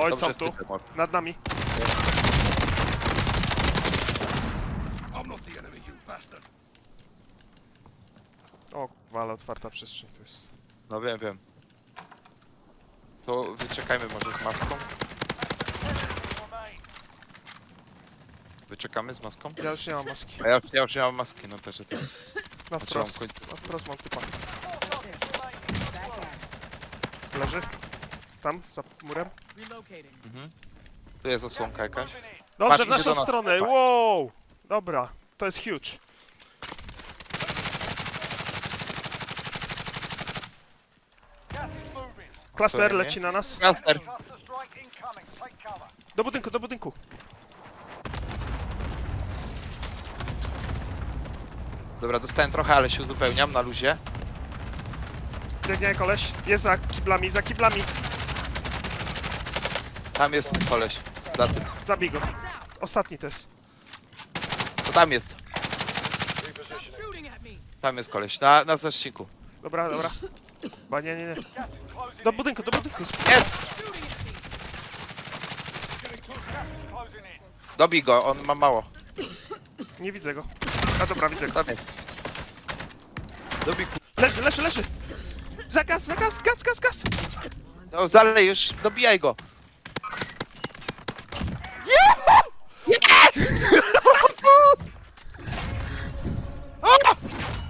Oj, Dobrze są tu. Nad nami. I'm not the enemy, you bastard. O, kurwa, ale otwarta przestrzeń to jest. No wiem, wiem. To wyczekajmy może z maską. Wyczekamy z maską? Ja już nie mam maski. A ja, ja już nie mam maski, no też to. Na Znaczy, mam wprost. końcu. Na wprost mam typa. Leży. Tam, za murem. Mhm. Tu jest osłonka jakaś. Dobrze, Patrz, w idzie naszą do nas. stronę. Patrz. Wow! Dobra, to jest huge. Klaster Sorry, nie? leci na nas. Master! Do budynku, do budynku. Dobra, dostałem trochę, ale się uzupełniam na luzie. Biegnie koleś. Jest za kiblami, za kiblami. Tam jest koleś. Za tym. Zabij go. Ostatni jest. To tam jest. Tam jest koleś. Na, na zaszczyku. Dobra, dobra. Ba nie, nie, nie. Do budynku, do budynku. Jest! Dobij go, on ma mało. Nie widzę go. A dobra, widzę go. Tam jest. Dobij ku... Leży, leży, leży. Za gaz, za gaz, gaz, gaz, gaz. No dalej już, dobijaj go.